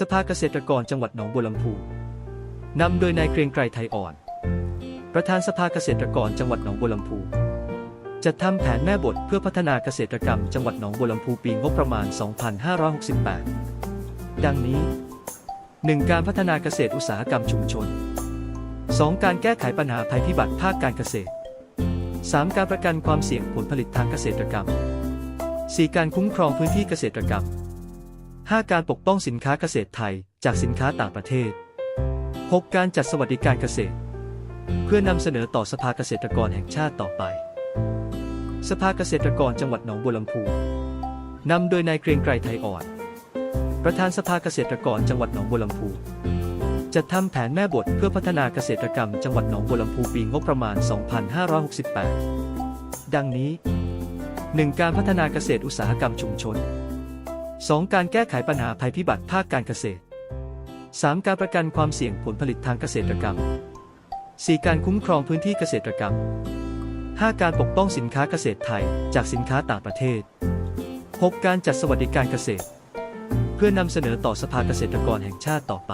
สภาเกษตรกรจังหวัดหนองบัวลำพูนำโดยนายเกรียงไกรไทยอ่อน ประธานสภาเกษตรกรจังหวัดหนองบัวลำพูจัดทำแผนแม่บทเพื่อพัฒนาเกษตรกรรมจังหวัดหนองบัวลำพูปีงบประมาณ 2568 ดังนี้ 1. การพัฒนาเกษตรอุตสาหกรรมชุมชน 2. การแก้ไขปัญหาภัยพิบัติภาคการเกษตร 3. การประกันความเสี่ยงผลผลิตทางเกษตรกรรม 4. การคุ้มครองพื้นที่เกษตรกรรม 5. การปกป้องสินค้าเกษตรไทยจากสินค้าต่างประเทศ 6. การจัดสวัสดิการเกษตร เพื่อนำเสนอต่อสภาเกษตรกรแห่งชาติต่อไป สภาเกษตรกรจังหวัดหนองบัวลำพูนำโดยนายเกรียงไกรไทยอ่อน ประธานสภาเกษตรกรจังหวัดหนองบัวลำพูจัดทำแผนแม่บทเพื่อพัฒนาเกษตรกรรมจังหวัดหนองบัวลำพูปีงบประมาณ 2568 ดังนี้ 1. การพัฒนาเกษตรอุตสาหกรรมชุมชน 2. การแก้ไขปัญหาภัยพิบัติภาคการเกษตร 3. การประกันความเสี่ยงผลผลิตทางเกษตรกรรม 4. การคุ้มครองพื้นที่เกษตรกรรม 5. การปกป้องสินค้าเกษตรไทยจากสินค้าต่างประเทศ 6. การจัดสวัสดิการเกษตร เพื่อนำเสนอต่อสภาเกษตรกรแห่งชาติต่อไป